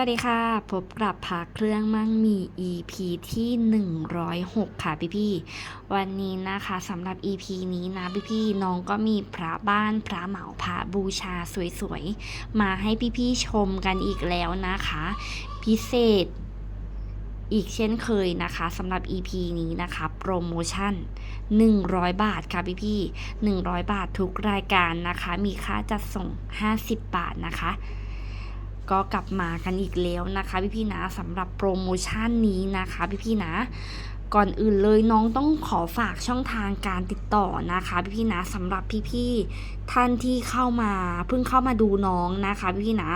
วัสดีค่ะ พบกับพาเครื่องมั่งมี EP ที่ 106 ค่ะพี่พี่ วันนี้นะคะสำหรับ EP นี้นะพี่พี่น้องก็มีพระบ้านพระเหมาพระบูชาสวยๆ มาให้พี่พี่ชมกันอีกแล้วนะคะ พิเศษอีกเช่นเคยนะคะสำหรับ EP นี้นะคะโปรโมชั่น 100 บาทค่ะพี่พี่100 บาททุกรายการนะคะ มีค่าจัดส่ง 50 บาทนะคะ ก็กลับมากันอีกแล้วนะคะพี่พี่นะสำหรับโปรโมชั่นนี้นะคะพี่พี่นะ ก่อนอื่นเลยน้องต้องขอฝากช่องทางการติดต่อนะคะพี่พี่ๆนะสำหรับพี่พี่ๆท่านที่เข้ามาเพิ่งเข้ามาดูน้องนะคะพี่พี่ๆนะ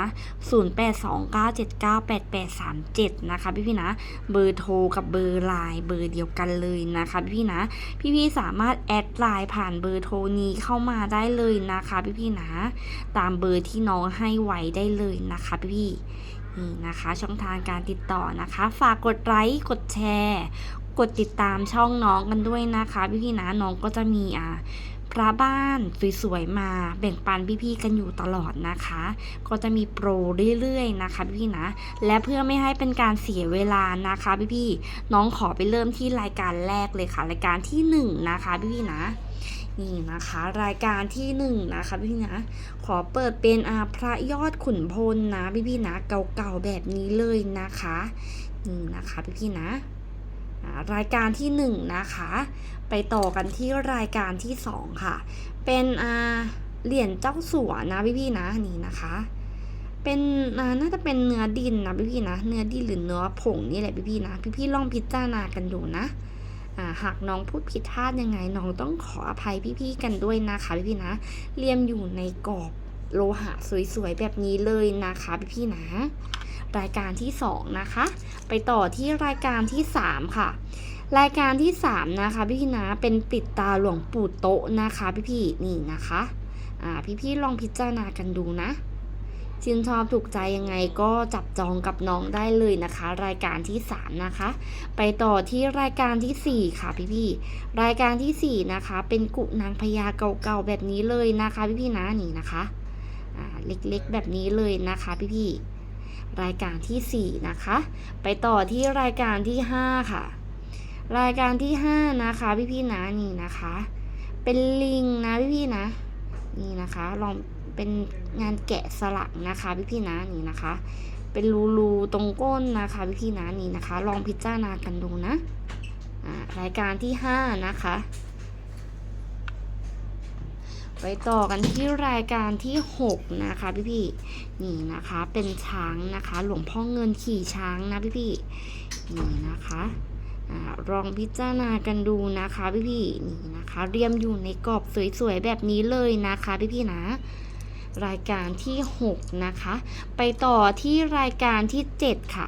0829798837 นะคะพี่พี่ๆนะ เบอร์โทรกับเบอร์ไลน์เบอร์เดียวกันเลยนะคะพี่พี่ๆนะพี่พี่ๆสามารถแอดไลน์ผ่านเบอร์โทรนี้เข้ามาได้เลยนะคะพี่พี่ๆนะ ตามเบอร์ที่น้องให้ไว้ได้เลยนะคะพี่พี่ๆนี่นะคะช่องทางการติดต่อนะคะ ฝากกดไลค์กดแชร์ กดติดตามช่องน้องกันด้วยนะคะพี่ๆนะน้องก็จะมีอ่าพระบ้านสวยๆมาแบ่งปันพี่ๆกันอยู่ตลอดนะคะ ก็จะมีโปรเรื่อยๆนะคะพี่ๆนะ และเพื่อไม่ให้เป็นการเสียเวลานะคะพี่ๆน้องขอไปเริ่มที่รายการแรกเลยค่ะ รายการที่หนึ่งนะคะพี่ๆนะนี่นะคะรายการที่หนึ่งนะคะพี่ๆนะขอเปิดเป็นอาพระยอดขุนพลนะพี่ๆนะเก่าๆแบบนี้เลยนะคะนี่นะคะพี่ๆนะ รายการที่หนึ่งนะคะ ไปต่อกันที่รายการที่สองค่ะ เป็นอาเหรียญเจ้าสัวนะพี่ๆนะนี่นะคะ เป็นน่าจะเป็นเนื้อดินนะพี่ๆนะ เนื้อดินหรือเนื้อผงนี่แหละพี่ๆนะพี่ๆลองพิจารณากันดูนะอ่าหากน้องพูดผิดพลาดยังไงน้องต้องขออภัยพี่ๆกันด้วยนะคะพี่ๆนะเรียมอยู่ในกรอบโลหะสวยๆแบบนี้เลยนะคะพี่ๆนะ รายการที่สองนะคะ ไปต่อที่รายการที่สามค่ะ รายการที่สามนะคะ พี่ๆนะเป็นปิดตาหลวงปู่โตะนะคะพี่ๆนี่นะคะอ่าพี่ๆลองพิจารณากันดูนะชื่นชอบถูกใจยังไงก็จับจองกับน้องได้เลยนะคะ รายการที่ 3 นะคะ ไปต่อที่รายการทีสี่4 ค่ะพี่ๆรายการทีสี่ 4 นะคะ เป็นกุนางพญาเก่าๆแบบนี้เลยนะคะ พี่ๆนะนี่นะคะอ่าเล็กๆแบบนี้เลยนะคะ พี่ๆ รายการทีสี่ 4 นะคะ ไปต่อที่รายการที่ 5 ค่ะ รายการที่ 5 นะคะ พี่ๆนะนี่นะคะ เป็นลิงนะพี่ๆนะ นี่นะคะลองเป็นงานแกะสลักนะคะ พี่พี่นะนี่นะคะ เป็นรูๆตรงก้นนะคะ พี่พี่นะนี่นะคะ ลองพิจารณากันดูนะรายการที่ห้านะคะ ไปต่อกันที่รายการที่หกนะคะพี่พี่นี่นะคะเป็นช้างนะคะ หลวงพ่อเงินขี่ช้างนะพี่พี่นี่นะคะลองพิจารณากันดูนะคะพี่พี่นี่นะคะ เรียมอยู่ในกรอบสวยๆแบบนี้เลยนะคะพี่พี่นะรายการที่ 6 นะคะ ไปต่อที่รายการที่ 7 ค่ะ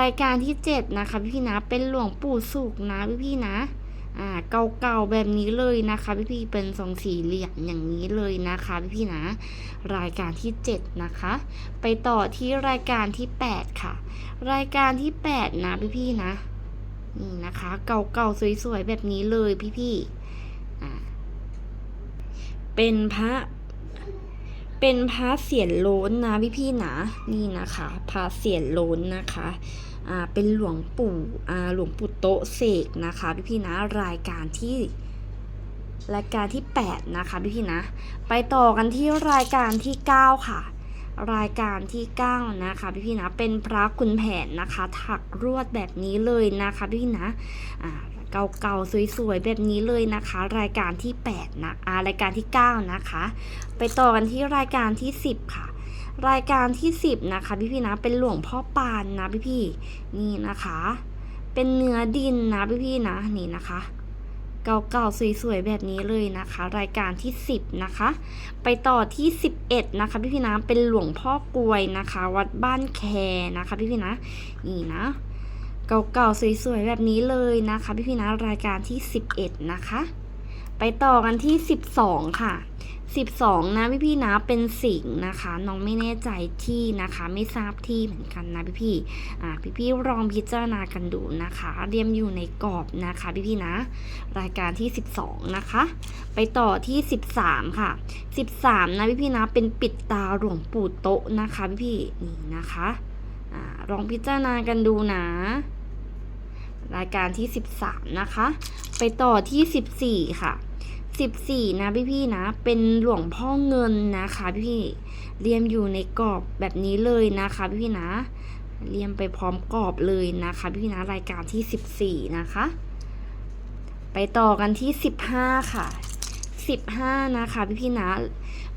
รายการที่ 7 นะคะพี่พี่นะเป็นหลวงปู่สุกนะพี่พี่นะ อ่าเก่าๆแบบนี้เลยนะคะพี่พี่เป็นทรงสี่เหลี่ยมอย่างนี้เลยนะคะพี่พี่นะรายการที่ 7 นะคะ ไปต่อที่รายการที่ 8 ค่ะ รายการที่ 8 นะพี่พี่นะนี่นะคะเก่าๆสวยๆแบบนี้เลยพี่พี่อ่าเป็นพระเป็นพระเสียรโล้นนะพี่พี่นะนี่นะคะพระเสียรโล้นนะคะ เป็นหลวงปู่หลวงปู่โตเสกนะคะพี่พี่นะรายการที่รายการที่ 8 นะคะพี่พี่นะ ไปต่อกันที่รายการที่ 9 ค่ะ รายการที่ 9 นะคะพี่พี่นะ เป็นพระคุณแผนนะคะ ถักรวดแบบนี้เลยนะคะพี่พี่นะอ่าเก่าๆสวยๆ แบบนี้เลยนะคะ รายการที่ 8 นะอ่ารายการที่ 9 นะคะ ไปต่อกันที่รายการที่ 10 ค่ะ รายการที่ 10 นะคะ พี่พี่นะเป็นหลวงพ่อปานนะพี่พี่นี่นะคะ เป็นเนื้อดินนะพี่พี่นะนี่นะคะเก่าๆสวยๆแบบนี้เลยนะคะ รายการที่ 10 นะคะ ไปต่อที่ 11 นะคะ พี่พี่นะเป็นหลวงพ่อกลวยนะคะ วัดบ้านแคนะคะ พี่พี่นะนี่นะเก่าๆสวยๆแบบนี้เลยนะคะ พี่พี่นะรายการที่ 11 นะคะ ไปต่อกันที่ 12 ค่ะ 12 นะพี่พี่นะเป็นสิงนะคะ น้องไม่แน่ใจที่นะคะ ไม่ทราบที่เหมือนกันนะพี่พี่อ่าพี่พี่ลองพิจารณากันดูนะคะ เรียมอยู่ในกรอบนะคะ พี่พี่นะ รายการที่ 12 นะคะ ไปต่อที่ 13 ค่ะ 13 นะพี่พี่นะเป็นปิดตาหลวงปู่โตะนะคะพี่พี่นี่นะคะอ่าลองพิจารณากันดูนะรายการที่ 13 นะคะ ไปต่อที่ 14 ค่ะ 14 นะพี่ๆนะ เป็นหลวงพ่อเงินนะคะพี่ๆเรียมอยู่ในกรอบแบบนี้เลยนะคะพี่ๆนะ เรียมไปพร้อมกรอบเลยนะคะพี่ๆนะรายการที่ 14 นะคะ ไปต่อกันที่ 15 ค่ะ 15 นะคะพี่ๆนะ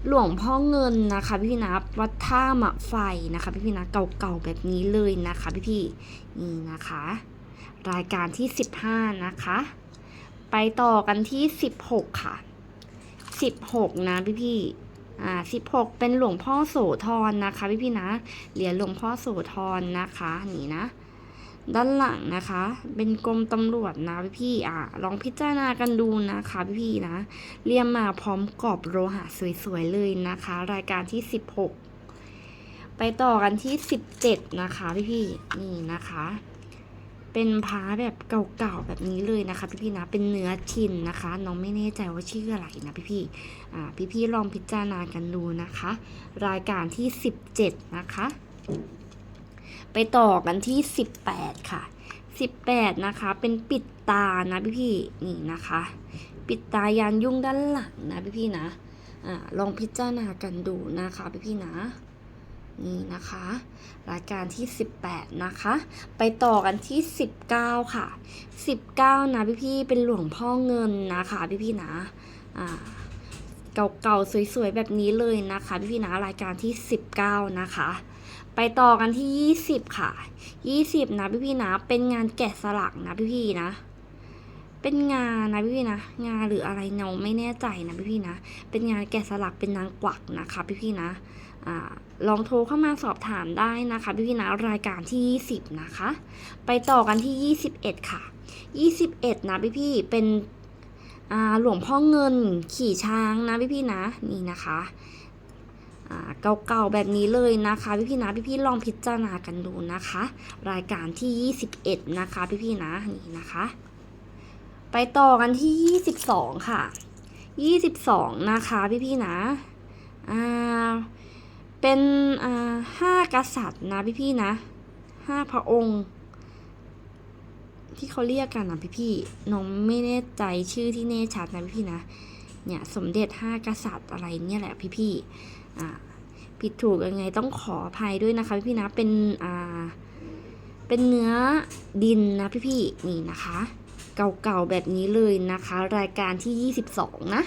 หลวงพ่อเงินนะคะพี่ๆนะวัดท่ามะไฟนะคะพี่ๆนะเก่าๆแบบนี้เลยนะคะพี่ๆนี่นะคะ รายการที่ 15 นะคะ ไปต่อกันที่16ค่ะ16นะพี่ๆอ่า16เป็นหลวงพ่อโสธรนะคะ พี่ๆนะเหรียญหลวงพ่อโสธรนะคะ นี่นะ ด้านหลังนะคะ เป็นกรมตำรวจนะพี่ๆอ่าลองพิจารณากันดูนะคะพี่ๆนะเรียมมาพร้อมกรอบโลหะสวยๆเลยนะคะ รายการที่16ไปต่อกันที่17นะคะ พี่ๆนี่นะคะ เป็นพ้าแบบเก่าๆแบบนี้เลยนะคะ พี่ๆนะ เป็นเนื้อชินนะคะ น้องไม่แน่ใจว่าชื่ออะไรนะพี่ๆอ่าพี่ๆลองพิจารณากันดูนะคะ รายการที่ 17 นะคะ ไปต่อกันที่ 18 ค่ะ 18 นะคะ เป็นปิดตานะพี่ๆนี่นะคะ ปิดตายานยุ่งด้านหลังนะพี่ๆนะอ่าลองพิจารณากันดูนะคะพี่ๆนะ นี่นะคะรายการที่ 18 นะคะ ไปต่อกันที่ 19 ค่ะ 19 นะพี่ๆเป็นหลวงพ่อเงินนะคะพี่ๆนะอ่าเก่าๆ สวยๆ แบบนี้เลยนะคะ พี่ๆนะรายการที่ 19 นะคะ ไปต่อกันที่ 20 ค่ะ 20 นะพี่ๆนะเป็นงานแกะสลักนะพี่ๆนะเป็นงานนะพี่ๆนะ งานหรืออะไรเนาไม่แน่ใจนะพี่ๆนะ เป็นงานแกะสลักเป็นนางกวักนะคะ พี่ๆนะอ่า ลองโทรเข้ามาสอบถามได้นะคะพี่ๆนะรายการที่ 20 นะคะ ไปต่อกันที่ 21 ค่ะ 21 นะพี่ๆเป็นหลวงพ่อเงินขี่ช้างนะพี่ๆนะนี่นะคะเก่าๆแบบนี้เลยนะคะพี่ๆนะพี่ๆลองพิจารณากันดูนะคะ รายการที่ 21 นะคะพี่ๆนะนี่นะคะ ไปต่อกันที่ 22 ค่ะ 22 นะคะพี่ๆนะอ่า เป็นอ่าห้ากษัตริย์นะพี่ๆนะห้าพระองค์ ที่เขาเรียกกันนะพี่ๆน้องไม่แน่ใจชื่อที่แน่ชัดนะพี่ๆนะเนี่ยสมเด็จห้ากษัตริย์อะไรเนี่ยแหละพี่ๆอ่าผิดถูกยังไงต้องขออภัยด้วยนะคะพี่ๆนะเป็นอ่าเป็นเนื้อดินนะพี่ๆนี่นะคะ เก่าๆแบบนี้เลยนะคะ รายการที่ 22 นะ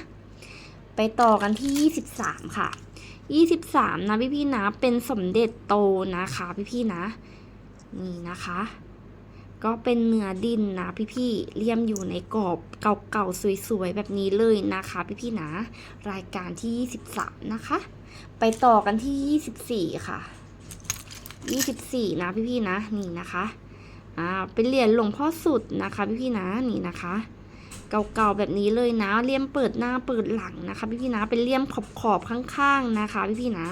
ไปต่อกันที่ 23 ค่ะ 23 นะพี่ๆนะ เป็นสมเด็จโตนะคะพี่ๆนะ นี่นะคะ ก็เป็นเนื้อดินนะพี่ๆเลี่ยมอยู่ในกรอบเก่าๆสวยๆแบบนี้เลยนะคะพี่ๆนะ รายการที่ 23 นะคะ ไปต่อกันที่ 24 ค่ะ 24 นะพี่ๆนะ นี่นะคะ อ่า เป็นเหรียญหลวงพ่อสุดนะคะพี่ๆนะ นี่นะคะ เก่าๆแบบนี้เลยนะเลี่ยมเปิดหน้าเปิดหลังนะคะ พี่ๆนะเป็นเลี่ยมขอบๆข้างๆนะคะพี่ๆนะ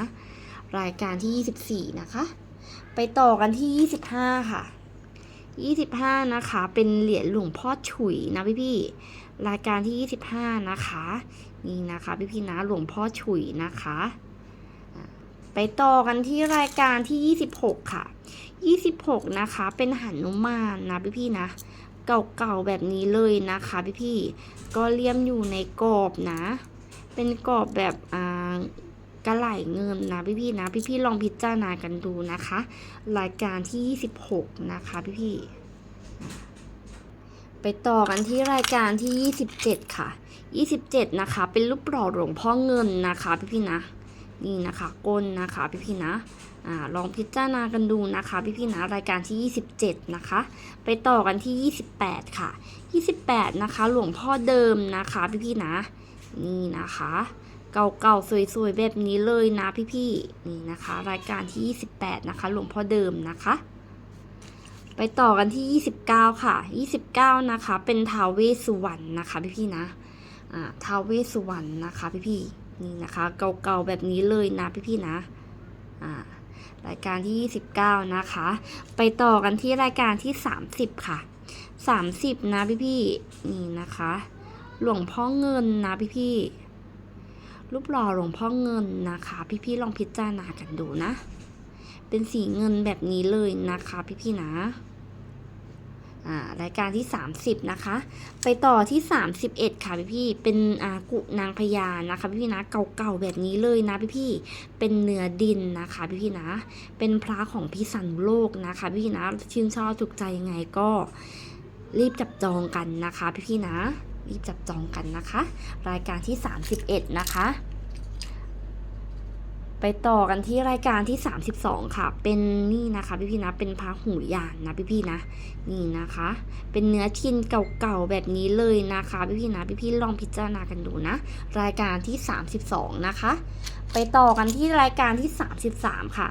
รายการที่ 24 นะคะ ไปต่อกันที่ 25 ค่ะ 25 นะคะ เป็นเหรียญหลวงพ่อฉุยนะพี่ๆรายการที่ 25 นะคะนี่นะคะพี่ๆนะหลวงพ่อฉุยนะคะไปต่อกันที่รายการที่ 26 ค่ะ 26 นะคะ เป็นหันุมานนะพี่ๆนะ เก่าๆแบบนี้เลยนะคะพี่ๆก็เลี่ยมอยู่ในกรอบนะ เป็นกรอบแบบอ่ากระไหลเงินนะพี่ๆนะ พี่ๆลองพิจารณากันดูนะคะ รายการที่ 26 นะคะพี่ๆไปต่อกันที่รายการที่ 27 ค่ะ 27 นะคะ เป็นรูปหล่อหลวงพ่อเงินนะคะ พี่ๆนะ นี่นะคะก้นนะคะ พี่ๆนะ อลองพิจารณากันดูนะคะพี่ๆนะรายการที่ 27 นะคะ ไปต่อกันที่ 28 ค่ะ 28 นะคะ หลวงพ่อเดิมนะคะพี่ๆนะ นี่นะคะ เก่าๆสวยๆแบบนี้เลยนะพี่ๆนี่นะคะ รายการที่ 28 นะคะ หลวงพ่อเดิมนะคะ ไปต่อกันที่ 29 ค่ะ 29 นะคะ เป็นท้าวเวสสุวรรณนะคะพี่ๆนะอ่าท้าวเวสสุวรรณนะคะพี่ๆนี่นะคะ เก่าๆแบบนี้เลยนะพี่ๆนะอ่า รายการที่ 29 นะคะ ไปต่อกันที่รายการที่ 30 ค่ะ 30 นะพี่พี่นี่นะคะ หลวงพ่อเงินนะพี่พี่รูปหล่อหลวงพ่อเงินนะคะ พี่พี่ลองพิจารณากันดูนะ เป็นสีเงินแบบนี้เลยนะคะ พี่พี่นะ รายการที่ 30 นะคะ ไปต่อที่ 31 ค่ะพี่ๆเป็นอ่ากุนางพญานะคะพี่ๆนะเก่าๆแบบนี้เลยนะพี่ๆเป็นเนื้อดินนะคะพี่ๆนะ เป็นพระของพี่สันโลกนะคะพี่ๆนะชื่นชอบถูกใจยังไงก็รีบจับจองกันนะคะพี่ๆนะ รีบจับจองกันนะคะ รายการที่ 31 นะคะ ไปต่อกันที่รายการที่ 32 ค่ะ เป็นนี่นะคะพี่ๆนะ เป็นพระหูยานนะพี่ๆนะ นี่นะคะ เป็นเนื้อชิ้นเก่าๆแบบนี้เลยนะคะพี่ๆนะพี่ๆลองพิจารณากันดูนะ รายการที่ 32 นะคะ ไปต่อกันที่รายการที่ 33 ค่ะ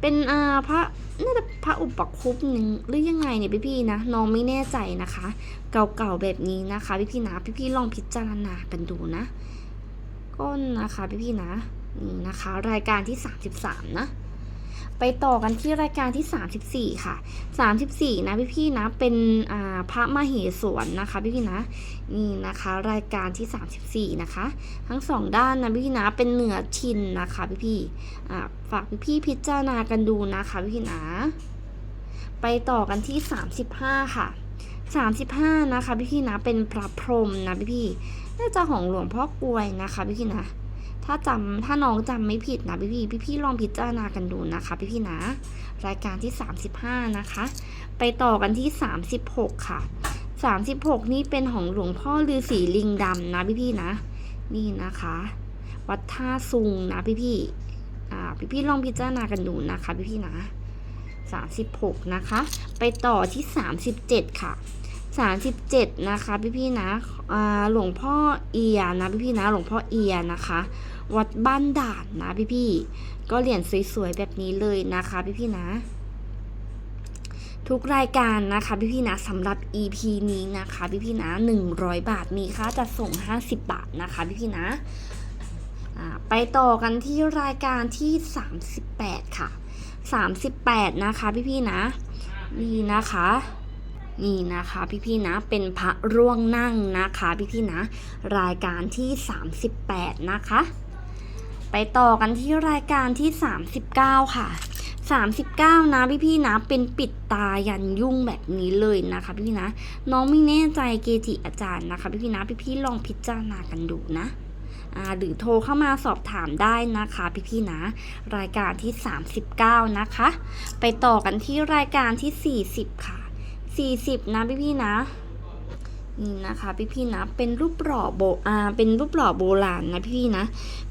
เป็นอ่าพระน่าจะพระอุปคุปหนึ่งหรือยังไงเนี่ยพี่ๆนะน้องไม่แน่ใจนะคะ เก่าๆแบบนี้นะคะพี่ๆนะพี่ๆลองพิจารณากันดูนะก้นนะคะพี่ๆนะ นี่นะคะ รายการที่ 33 นะ ไปต่อกันที่รายการที่ 34 ค่ะ 34 นะพี่ๆนะ เป็นพระมเหสวนนะคะพี่ๆนะ นี่นะคะ รายการที่ 34 นะคะ ทั้งสองด้านนะพี่ๆนะ เป็นเหนือชินนะคะพี่ๆอ่ฝากพี่ๆพิจารณากันดูนะคะพี่ๆนะ ไปต่อกันที่ 35 ค่ะ35 นะคะพี่ๆนะ เป็นพระพรหมนะพี่ๆน่าจะของหลวงพ่อกลวยนะคะพี่ๆนะ ถ้าจำถ้าน้องจำไม่ผิดนะพี่พี่พี่พี่ลองพิจารณากันดูนะคะพี่พี่นะ รายการที่ 35 นะคะ ไปต่อกันที่ 36 ค่ะ 36 นี่เป็นของหลวงพ่อฤาษีลิงดำนะพี่พี่นะ นี่นะคะ วัดท่าซุงนะพี่พี่อ่าพี่พี่ลองพิจารณากันดูนะคะพี่พี่นะ36 นะคะ ไปต่อที่ 37 ค่ะ37 นะคะพี่พี่นะหลวงพ่อเอียนะพี่พี่นะหลวงพ่อเอียนะคะ วัดบ้านด่านนะพี่พี่ๆก็เหรียญสวยๆแบบนี้เลยนะคะพี่พี่ๆนะ ทุกรายการนะคะพี่พี่ๆนะสำหรับ EP นี้นะคะพี่พี่ๆนะ 100 บาทมีค่าจัดส่ง 50 บาทนะคะพี่พี่ๆนะไปต่อกันที่รายการที่ 38 ค่ะ 38 นะคะพี่พี่ๆนะนี่นะคะนี่นะคะพี่ๆนะเป็นพระร่วงนั่งนะคะพี่ๆนะ รายการที่ 38 นะคะ ไปต่อกันที่รายการที่ 39 ค่ะ 39 นะพี่ๆนะ เป็นปิดตายันยุ่งแบบนี้เลยนะคะพี่นะ น้องไม่แน่ใจเกจิอาจารย์นะคะพี่ๆนะพี่ๆลองพิจารณากันดูนะหรือโทรเข้ามาสอบถามได้นะคะพี่ๆนะ รายการที่ 39 นะคะ ไปต่อกันที่รายการที่ 40 ค่ะ 40 นะพี่ๆนะ นี่นะคะ พี่ๆนะ เป็นรูปหล่อโบอ่าเป็นรูปหล่อโบราณนะพี่ๆนะ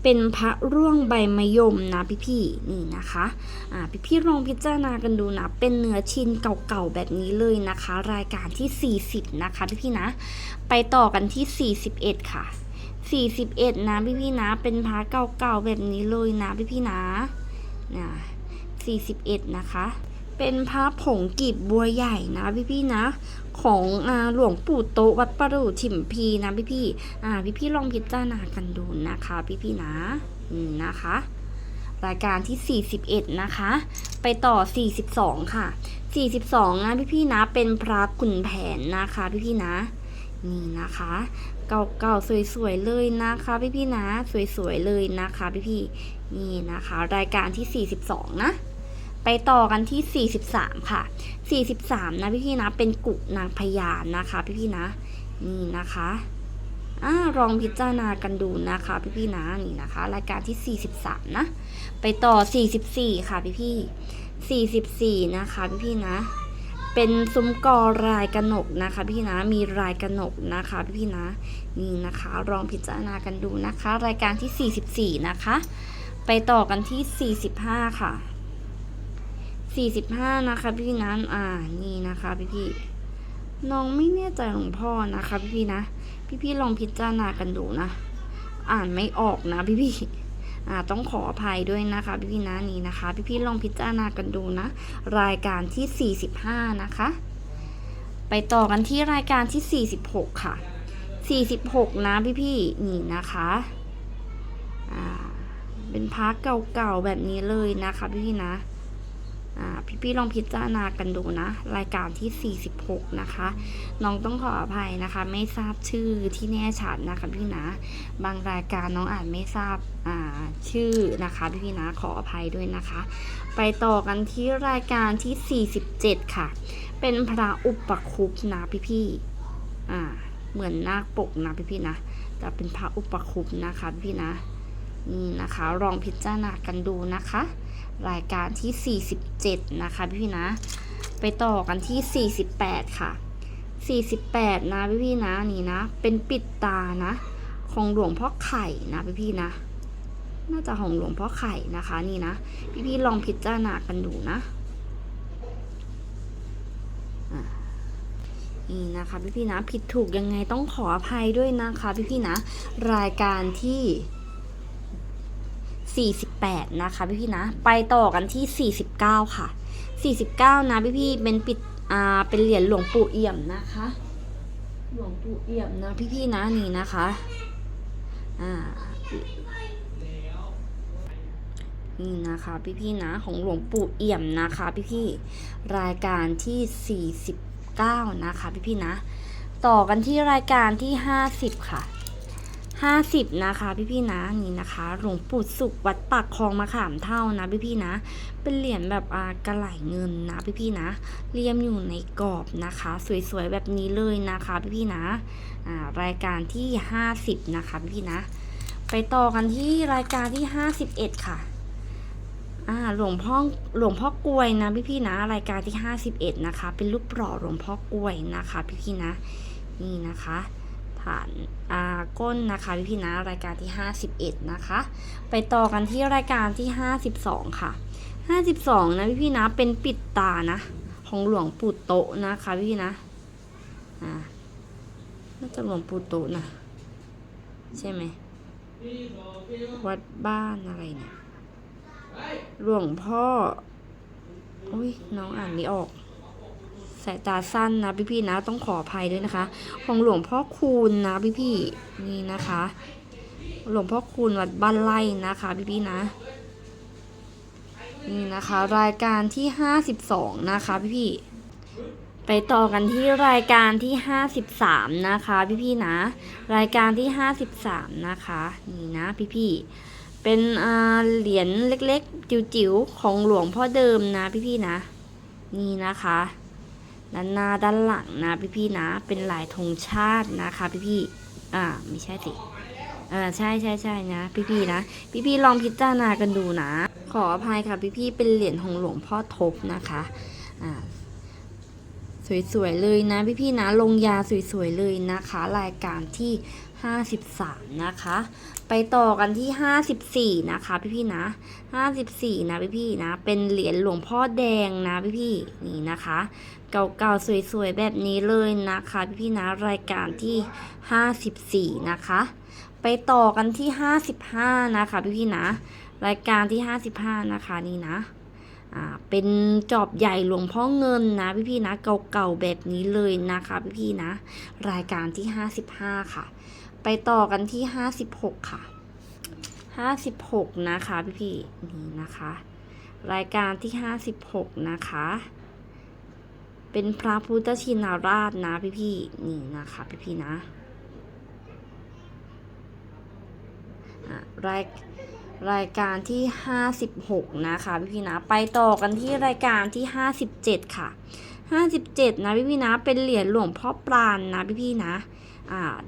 เป็นพระร่วงใบมะยมนะพี่ๆนี่นะคะอ่าพี่ๆลองพิจารณากันดูนะ เป็นเนื้อชิ้นเก่าๆแบบนี้เลยนะคะ รายการที่ 40 นะคะพี่ๆนะ ไปต่อกันที่ 41 ค่ะ 41 นะพี่ๆนะ เป็นพระเก่าๆแบบนี้เลยนะพี่ๆนะนะ41 นะคะเป็นพระผงกีบบัวใหญ่นะพี่ๆนะ ของอาหลวงปู่โตวัดประดู่ฉิมพีนะพี่ๆอ่าพี่ๆลองพิจารณากันดูนะคะ พี่ๆนะอืมนะคะ รายการที่ 41 นะคะ ไปต่อ 42 ค่ะ 42 นะพี่ๆนะเป็นพระขุนแผนนะคะพี่ๆนะนี่นะคะเก่าๆสวยๆเลยนะคะพี่ๆนะ สวยๆเลยนะคะพี่ๆนี่นะคะ รายการที่ 42 นะ ไปต่อกันที่ 43 ค่ะ 43 นะพี่ๆนะ เป็นกุนางพญานะคะ พี่ๆนะ นี่นะคะอ่าลองพิจารณากันดูนะคะ พี่ๆนะนี่นะคะ รายการที่ 43 นะ ไปต่อ 44 ค่ะ พี่ๆ44 นะคะ พี่ๆนะ เป็นซุ้มกอรายกระหนกนะคะ พี่นะ มีรายกระหนกนะคะพี่นะ นี่นะคะ ลองพิจารณากันดูนะคะ รายการที่ 44 นะคะ ไปต่อกันที่ 45 ค่ะ 45นะคะพี่นั้นอ่านี่นะคะพี่พี่น้องไม่แน่ใจหลวงพ่อนะคะพี่พี่นะพี่พี่ลองพิจารณากันดูนะ อ่านไม่ออกนะพี่พี่อ่าต้องขออภัยด้วยนะคะพี่พี่นะนี่นะคะ พี่พี่ลองพิจารณากันดูนะ รายการที่ 45 นะคะ ไปต่อกันที่รายการที่ 46 ค่ะ 46 นะพี่พี่นี่นะคะอ่าเป็นพักเก่าๆแบบนี้เลยนะคะพี่พี่นะ อ่พี่ๆลองพิจารณากันดูนะ รายการที่ 46 นะคะ น้องต้องขออภัยนะคะ ไม่ทราบชื่อที่แน่ชัดนะคะพี่นะ บางรายการน้องอาจไม่ทราบาชื่อนะคะพี่พี่ๆนะขออภัยด้วยนะคะ ไปต่อกันที่รายการที่ 47 ค่ะ เป็นพระอุปคุปนะพี่พี่ๆเหมือนนาคปกนะพี่พี่ๆนะแต่เป็นพระอุปคุปนะคะพี่พี่ๆนะนี่นะคะลองพิจารณากันดูนะคะ รายการที่ 47 นะคะพี่พี่นะ ไปต่อกันที่ 48 ค่ะ 48 นะพี่พี่นะนี่นะ เป็นปิดตานะ ของหลวงพ่อไข่นะพี่พี่นะ น่าจะของหลวงพ่อไข่นะคะนี่นะ พี่พี่ลองพิจารณากันดูนะอะนี่นะคะพี่พี่นะผิดถูกยังไงต้องขออภัยด้วยนะคะพี่พี่นะ รายการที่ 48 นะคะพี่พี่นะ ไปต่อกันที่ 49 ค่ะ 49 นะพี่พี่เป็นปิดอ่าเป็นเหรียญหลวงปู่เอี่ยมนะคะ หลวงปู่เอี่ยมนะพี่พี่นะนี่นะคะอ่านี่นะคะพี่ๆนะของหลวงปู่เอี่ยมนะคะพี่ๆรายการที่ 49 นะคะพี่ๆนะ ต่อกันที่รายการที่ 50 ค่ะ 50 นะคะ พี่ๆนะนี่นะคะ หลวงปู่สุขวัดปากคลองมะขามเท่านะ พี่ๆนะ เป็นเหรียญแบบอากระไหลเงินนะ พี่ๆนะเรียมอยู่ในกรอบนะคะ สวยๆแบบนี้เลยนะคะ พี่ๆนะอ่ารายการที่ 50 นะคะ พี่ๆนะ ไปต่อกันที่รายการที่ 51 ค่ะอ่าหลวงพ่อหลวงพ่อกลวยนะ พี่พี่ๆนะ รายการที่ 51 นะคะ เป็นรูปหล่อหลวงพ่อกลวยนะคะ พี่พี่ๆนะ นี่นะคะ ฐานอาก้นนะคะพี่พี่ๆนะรายการที่ 51 นะคะ ไปต่อกันที่รายการที่ 52 ค่ะ 52 นะพี่พี่ๆนะเป็นปิดตานะ ของหลวงปู่โตนะคะพี่พี่ๆนะอ่าน่าจะหลวงปู่โตนะ ใช่ไหมวัดบ้านอะไรเนี่ยหลวงพ่ออุ้ยน้องอ่านไม่ออก สายตาสั้นนะพี่ๆนะต้องขออภัยด้วยนะคะ ของหลวงพ่อคูณนะพี่ๆนี่นะคะ หลวงพ่อคูณวัดบ้านไร่นะคะพี่ๆนะนี่นะคะ รายการที่52นะคะพี่ๆไปต่อกันที่รายการที่ 53 นะคะ พี่ๆนะ รายการที่ 53 นะคะนี่นะพี่ๆเป็นเหรียญเล็กๆ จิ๋วๆ ของหลวงพ่อเดิมนะพี่ๆนะ นี่นะคะ ด้านหน้าด้านหลังนะพี่ๆนะ เป็นลายธงชาตินะคะพี่ๆอ่าไม่ใช่สิเออใช่ใช่ใช่นะพี่ๆนะ พี่ๆลองพิจารณากันดูนะ ขออภัยค่ะพี่ๆเป็นเหรียญของหลวงพ่อทบนะคะอ่าสวยๆเลยนะพี่ๆนะลงยาสวยๆเลยนะคะ รายการที่ 53 นะคะ ไปต่อกันที่54นะคะ พี่ๆนะ54นะพี่ๆนะ เป็นเหรียญหลวงพ่อแดงนะพี่ๆนี่นะคะ เก่าๆสวยๆแบบนี้เลยนะคะ พี่ๆนะรายการที่54นะคะ ไปต่อกันที่55นะคะ พี่ๆนะ รายการที่55นะคะนี่นะเป็นจอบใหญ่หลวงพ่อเงินนะพี่ๆนะ เก่าๆแบบนี้เลยนะคะพี่ๆนะ รายการที่55ค่ะ ไปต่อกันที่56ค่ะ56นะคะพี่ๆนี่นะคะ รายการที่56นะคะ เป็นพระพุทธชินราชนะพี่ๆนี่นะคะพี่ๆนะอะรายรายการที่ 56 นะคะพี่ๆนะ ไปต่อกันที่รายการที่ 57 ค่ะ 57 นะพี่ๆนะ เป็นเหรียญหลวงพ่อปราณนะพี่ๆนะ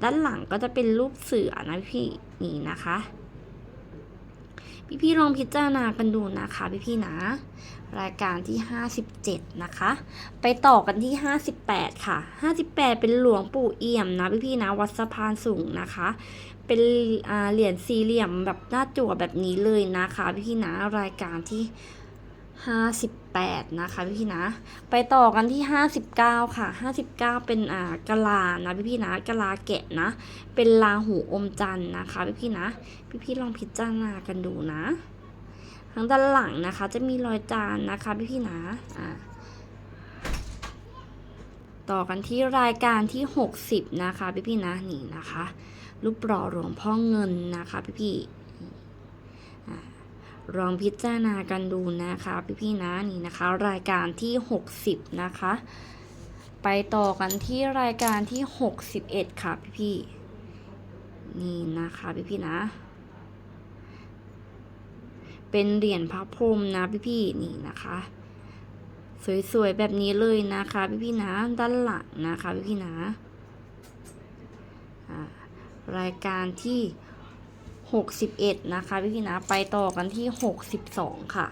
ด้านหลังก็จะเป็นรูปเสือนะพี่นี่นะคะ พี่ๆลองพิจารณากันดูนะคะพี่ๆนะ รายการที่ 57 นะคะ ไปต่อกันที่ 58 ค่ะ 58 เป็นหลวงปู่เอี่ยมนะพี่ๆนะวัดสะพานสูงนะคะ เป็นเหรียญสี่เหลี่ยมแบบหน้าจั่วแบบนี้เลยนะคะ พี่ๆนะรายการที่ 58 นะคะพี่ๆนะ ไปต่อกันที่ 59 ค่ะ 59 เป็นอ่ากะลานะพี่ๆนะกะลาแกะนะ เป็นลาหูอมจันทร์นะคะพี่ๆนะ พี่ๆลองพิจารณากันดูนะ ทางด้านหลังนะคะ จะมีรอยจานนะคะพี่ๆนะอ่าต่อกันที่รายการที่ 60 นะคะพี่ๆนะนี่นะคะรูปหล่อหลวงพ่อเงินนะคะพี่ๆอ่า ลองพิจารณากันดูนะคะ พี่ๆนะนี่นะคะ รายการที่ 60 นะคะ ไปต่อกันที่รายการที่ 61 ค่ะพี่ๆนี่นะคะพี่ๆนะ เป็นเหรียญพระพรหมนะพี่ๆนี่นะคะ สวยๆแบบนี้เลยนะคะ พี่ๆนะด้านหลังนะคะพี่ๆนะรายการที่ 61 นะคะพี่พี่นะ ไปต่อกันที่ 62 ค่ะ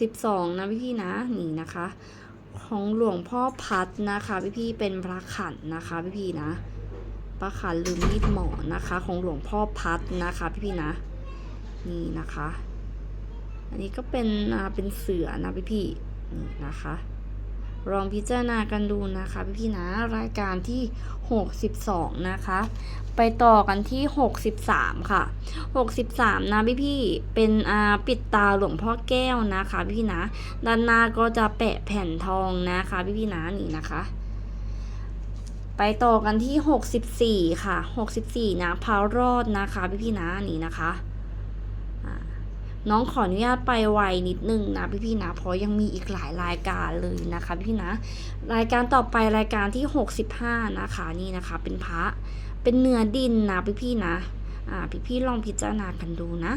62 นะพี่พี่นะ นี่นะคะ ของหลวงพ่อพัดนะคะ พี่พี่เป็นพระขันนะคะ พี่พี่นะพระขันหรือมีดหมอนะคะ ของหลวงพ่อพัดนะคะ พี่พี่นะ นี่นะคะ อันนี้ก็เป็นอ่าเป็นเสือนะพี่พี่นี่นะคะ ลองพิจารณากันดูนะคะพี่พี่นะรายการที่ 62 นะคะ ไปต่อกันที่ 63 ค่ะ 63 นะพี่พี่เป็นอ่าปิดตาหลวงพ่อแก้วนะคะพี่พี่นะ ด้านหน้าก็จะแปะแผ่นทองนะคะพี่พี่นะนี่นะคะไปต่อกันที่ 64 ค่ะ 64 นะพารรอดนะคะ พี่พี่นะนี่นะคะ น้องขออนุญาตไปไวนิดนึงนะพี่พี่ๆนะ เพราะยังมีอีกหลายรายการเลยนะคะพี่ๆนะ รายการต่อไปรายการที่ 65 นะคะนี่นะคะ เป็นพระเป็นเนื้อดินนะพี่ๆนะอ่าพี่ๆลองพิจารณากันดูนะ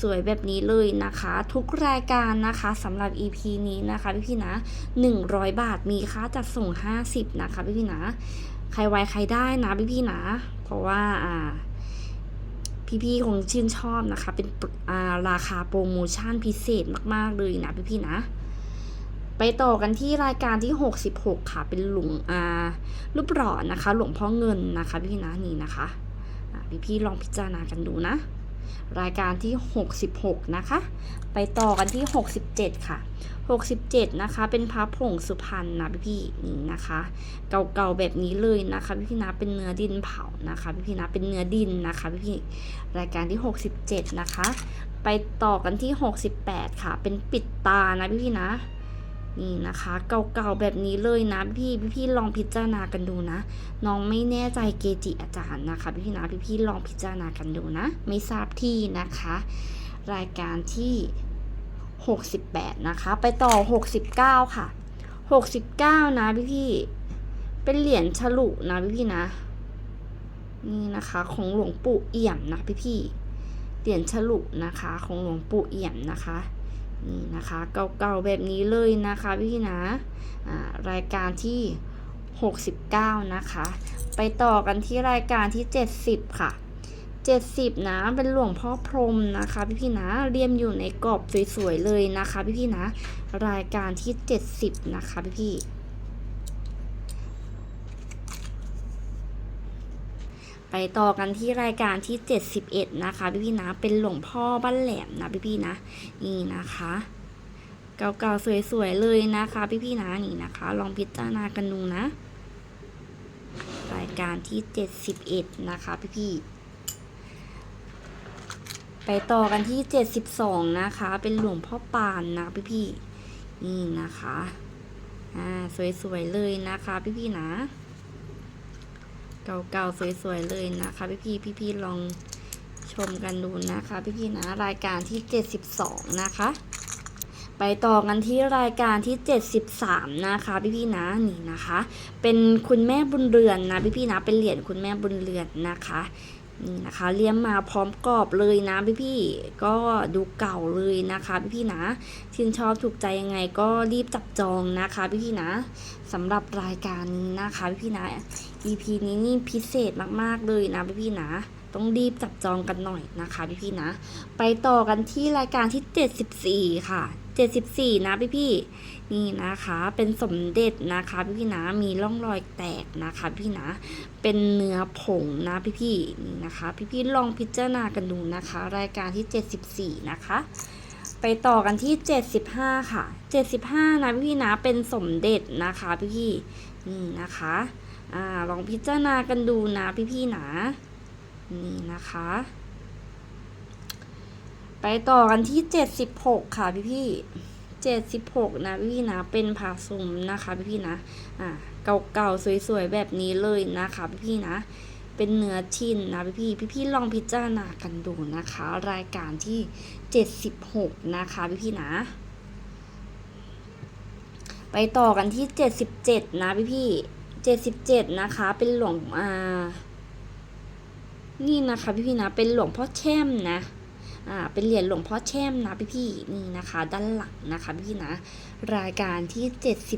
สวยๆแบบนี้เลยนะคะ ทุกรายการนะคะสำหรับ EP นี้นะคะพี่ๆนะ 100 บาทมีค่าจัดส่ง 50 นะคะพี่ๆนะ ใครไวใครได้นะพี่ๆนะ เพราะว่าอ่า พี่ๆคงชื่นชอบนะคะ เป็นราคาโปรโมชั่นพิเศษมากๆเลยนะพี่ๆนะ ไปต่อกันที่รายการที่ 66 ค่ะ เป็นหลวงอารูปหล่อนะคะ หลวงพ่อเงินนะคะ พี่ๆนะนี่นะคะอ่พี่ๆลองพิจารณากันดูนะ รายการที่ 66 นะคะ ไปต่อกันที่ 67 ค่ะ 67 นะคะ เป็นพระผงสุพรรณนะพี่ๆนี่นะคะ เก่าๆแบบนี้เลยนะคะ พี่ๆนะเป็นเนื้อดินเผานะคะ พี่ๆนะเป็นเนื้อดินนะคะพี่ๆรายการที่ 67 นะคะ ไปต่อกันที่ 68 ค่ะ เป็นปิดตานะพี่ๆนะ นี่นะคะเก่าๆแบบนี้เลยนะพี่พี่ๆลองพิจารณากันดูนะ น้องไม่แน่ใจเกจิอาจารย์นะคะ พี่พี่ๆนะพี่พี่ๆลองพิจารณากันดูนะ ไม่ทราบที่นะคะ รายการที่ 68 นะคะ ไปต่อ 69 ค่ะ 69 นะพี่พี่ๆเป็นเหรียญฉลุนะพี่พี่ๆนะ นี่นะคะของหลวงปู่เอี่ยมนะพี่พี่ๆเหรียญฉลุนะคะ ของหลวงปู่เอี่ยมนะคะ นี่นะคะเก่าๆแบบนี้เลยนะคะพี่นะรายการที่ 69 นะคะ ไปต่อกันที่รายการที่ 70 ค่ะ 70 นะเป็นหลวงพ่อพรมนะคะ พี่ๆนะเรียมอยู่ในกรอบสวยๆเลยนะคะ พี่ๆนะ รายการที่ 70 นะคะพี่ๆ ไปต่อกันที่รายการที่ 71 นะคะ พี่ๆนะ เป็นหลวงพ่อบ้านแหลมนะพี่ๆนะ นี่นะคะ เก่าๆสวยๆเลยนะคะ พี่ๆนะนี่นะคะ ลองพิจารณากันดูนะ รายการที่ 71 นะคะ พี่ๆไปต่อกันที่ 72 นะคะ เป็นหลวงพ่อปานนะพี่ๆนี่นะคะ อ่าสวยๆเลยนะคะ พี่ๆนะ เก่าๆสวยๆเลยนะคะ พี่ๆพี่ๆลองชมกันดูนะคะพี่ๆนะรายการที่ 72 นะคะ ไปต่อกันที่รายการที่ 73 นะคะพี่ๆนะนี่นะคะ เป็นคุณแม่บุญเรือนนะพี่ๆนะเป็นเหรียญคุณแม่บุญเรือนนะคะ นี่นะคะเลี้ยมมาพร้อมกรอบเลยนะพี่ๆก็ดูเก่าเลยนะคะพี่ๆนะชื่นชอบถูกใจยังไงก็รีบจับจองนะคะพี่ๆนะสำหรับรายการนี้นะคะพี่ๆนะ EP นี้นี่พิเศษมากๆเลยนะพี่ๆนะต้องรีบจับจองกันหน่อยนะคะพี่ๆนะ ไปต่อกันที่รายการที่ 74 ค่ะ 74 นะพี่ๆนี่นะคะเป็นสมเด็จนะคะพี่ๆนะมีร่องรอยแตกนะคะพี่นะ เป็นเนื้อผงนะพี่ๆนี่นะคะ พี่ๆลองพิจารณากันดูนะคะ รายการที่ 74 นะคะ ไปต่อกันที่ 75 ค่ะ 75 นะพี่ๆนะเป็นสมเด็จนะคะพี่ๆนี่นะคะอ่าลองพิจารณากันดูนะพี่ๆนะนี่นะคะ ไปต่อกันที่ 76 ค่ะพี่พี่ 76 นะพี่ๆนะเป็นผาซุมนะคะพี่ๆนะอ่าเก่าๆสวยๆแบบนี้เลยนะคะพี่ๆนะ เป็นเนื้อชิ้นนะพี่พี่พี่ๆลองพิจารณากันดูนะคะ รายการที่ 76 นะคะพี่พี่ๆนะ ไปต่อกันที่ 77 นะพี่พี่ๆ77 นะคะ เป็นหลวงอ่านี่นะคะพี่พี่ๆนะเป็นหลวงพ่อแช่มนะ อ่าเป็นเหรียญหลวงพ่อแช่มนะพี่พี่ๆนี่นะคะ ด้านหลังนะคะพี่พี่ๆนะ รายการที่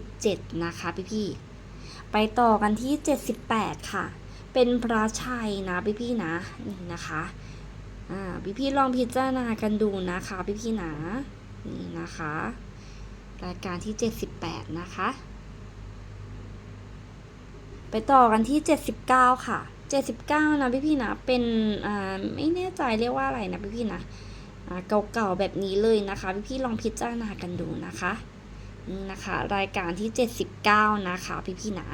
77 นะคะพี่พี่ๆไปต่อกันที่ 78 ค่ะ เป็นพระชัยนะพี่พี่ๆนะนี่นะคะอ่าพี่พี่ๆลองพิจารณากันดูนะคะพี่พี่ๆนะนี่นะคะ รายการที่ 78 นะคะ ไปต่อกันที่ 79 ค่ะ 79 นะพี่พี่นะเป็นอ่าไม่แน่ใจเรียกว่าอะไรนะพี่พี่นะอ่าเก่าๆแบบนี้เลยนะคะพี่พี่ลองพิจารณากันดูนะคะนี่นะคะ รายการที่ 79 นะคะพี่พี่นะ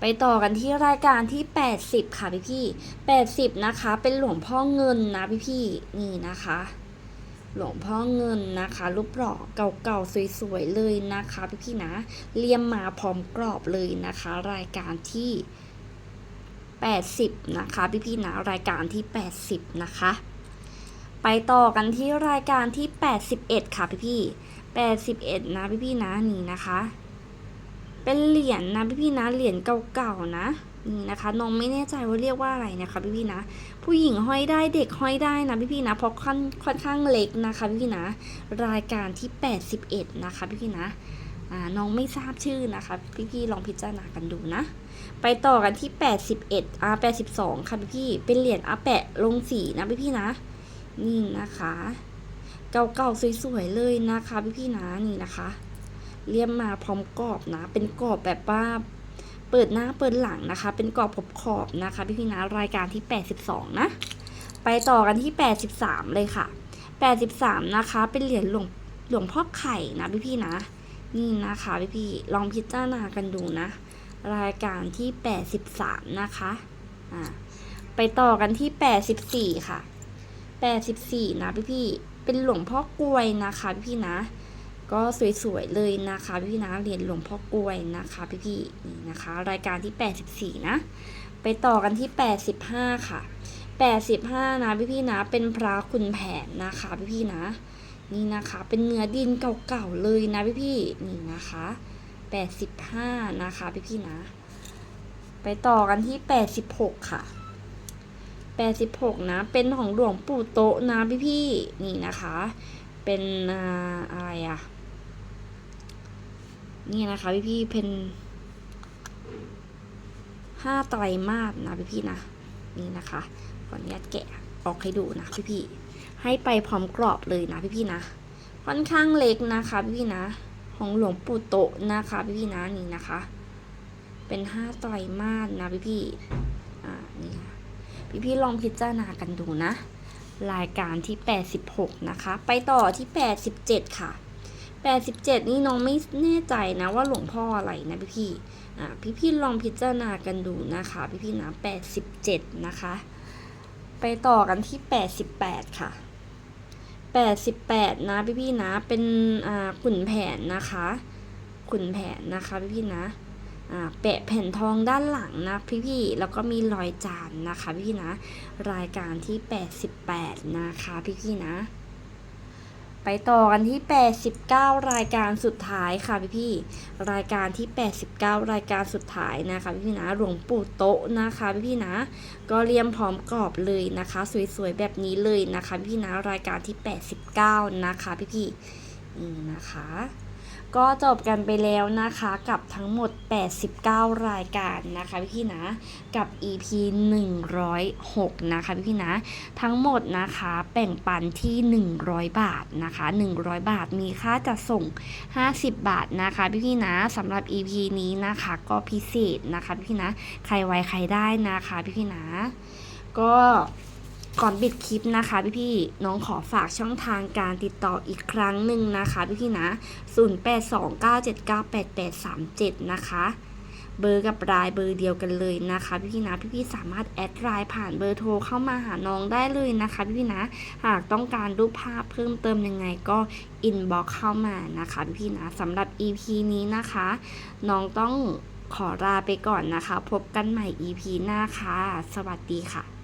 ไปต่อกันที่รายการที่ 80 ค่ะพี่พี่ๆ80 นะคะ เป็นหลวงพ่อเงินนะพี่พี่นี่นะคะ หลวงพ่อเงินนะคะ รูปหล่อเก่าๆสวยๆเลยนะคะ พี่พี่นะเลี่ยมมาพร้อมกรอบเลยนะคะ รายการที่ 80 นะคะพี่พี่ๆนะรายการที่ 80 นะคะ ไปต่อกันที่รายการที่ 81 ค่ะพี่พี่ๆ81 นะพี่พี่ๆนะนี่นะคะ เป็นเหรียญนะพี่พี่ๆนะเหรียญเก่าๆนะนี่นะคะน้องไม่แน่ใจว่าเรียกว่าอะไรนะคะพี่พี่ๆนะ ผู้หญิงห้อยได้เด็กห้อยได้นะพี่พี่ๆนะเพราะค่อนค่อนข้างเล็กนะคะพี่พี่ๆนะ รายการที่ 81 นะคะพี่พี่ๆนะอ่าน้องไม่ทราบชื่อนะคะ พี่พี่ๆลองพิจารณากันดูนะ ไปต่อกันที่ 81อ่า82 ค่ะพี่พี่ เป็นเหรียญอาแปะลงสีนะพี่พี่นะ นี่นะคะ เก่าๆสวยๆเลยนะคะพี่พี่นะนี่นะคะ เลี่ยมมาพร้อมกรอบนะ เป็นกรอบแบบว่าเปิดหน้าเปิดหลังนะคะ เป็นกรอบขอบๆนะคะ พี่พี่นะรายการที่ 82 นะ ไปต่อกันที่ 83 เลยค่ะ 83 นะคะ เป็นเหรียญหลวงหลวงพ่อไข่นะพี่พี่นะ นี่นะคะพี่พี่ลองพิจารณากันดูนะ รายการที่ 83 นะคะอ่าไปต่อกันที่ 84 ค่ะ 84 นะพี่พี่เป็นหลวงพ่อกลวยนะคะพี่พี่นะ ก็สวยๆเลยนะคะพี่พี่นะเหรียญหลวงพ่อกลวยนะคะพี่พี่นี่นะคะ รายการที่ 84 นะ ไปต่อกันที่ 85 ค่ะ 85 นะพี่พี่นะ เป็นพระคุณแผนนะคะพี่พี่นะ นี่นะคะ เป็นเนื้อดินเก่าๆเลยนะพี่พี่นี่นะคะ 85 นะคะพี่พี่ๆนะ ไปต่อกันที่ 86 ค่ะ 86 นะ เป็นของหลวงปู่โตะนะพี่พี่ๆนี่นะคะ เป็นอะไรอะนี่นะคะพี่พี่เป็นห้าไตรมาสนะพี่พี่นะนี่นะคะขออนุญาตแกะออกให้ดูนะพี่พี่ให้ไปพร้อมกรอบเลยนะพี่พี่นะ ค่อนข้างเล็กนะคะพี่พี่นะ ของหลวงปู่โตะนะคะพี่พี่ๆนะนี่นะคะ เป็นห้าไตรมาสนะพี่พี่ๆอ่านี่ค่ะพี่พี่ๆลองพิจารณากันดูนะ รายการที่ 86 นะคะ ไปต่อที่ 87 ค่ะ 87 นี่น้องไม่แน่ใจนะว่าหลวงพ่ออะไรนะพี่พี่ๆอ่าพี่พี่ๆลองพิจารณากันดูนะคะ พี่พี่ๆนะ 87 นะคะ ไปต่อกันที่ 88 ค่ะ 88 นะพี่พี่นะ เป็นอ่าขุนแผนนะคะ ขุนแผนนะคะพี่พี่นะอ่าแปะแผ่นทองด้านหลังนะพี่พี่แล้วก็มีรอยจานนะคะพี่พี่นะ รายการที่ 88 นะคะพี่พี่นะ ไปต่อกันที่ 89 รายการสุดท้ายค่ะพี่พี่รายการที่ 89 รายการสุดท้ายนะคะพี่พี่นะหลวงปู่โตะนะคะพี่พี่นะ ก็เรียมพร้อมกรอบเลยนะคะ สวยๆแบบนี้เลยนะคะพี่ๆนะรายการที่ 89 นะคะพี่พี่ๆนี่นะคะ ก็จบกันไปแล้วนะคะกับทั้งหมด 89 รายการนะคะพี่ๆนะกับ EP 106 นะคะพี่ๆนะ ทั้งหมดนะคะแบ่งปันที่ 100 บาทนะคะ 100 บาทมีค่าจัดส่ง 50 บาทนะคะพี่ๆนะสำหรับ EP นี้นะคะก็พิเศษนะคะพี่ๆนะ ใครไวใครได้นะคะพี่ๆนะ ก็ ก่อนปิดคลิปนะคะพี่ๆน้องขอฝากช่องทางการติดต่ออีกครั้งหนึ่งนะคะพี่ๆนะ 0829798837 นะคะ เบอร์กับรายเบอร์เดียวกันเลยนะคะ พี่ๆนะพี่ๆสามารถแอดไลน์ผ่านเบอร์โทรเข้ามาหาน้องได้เลยนะคะ พี่ๆนะ หากต้องการรูปภาพเพิ่มเติมยังไงก็อินบ็อกเข้ามานะคะพี่ๆนะสำหรับ EP นี้นะคะ น้องต้องขอลาไปก่อนนะคะ พบกันใหม่ EP หน้าค่ะ สวัสดีค่ะ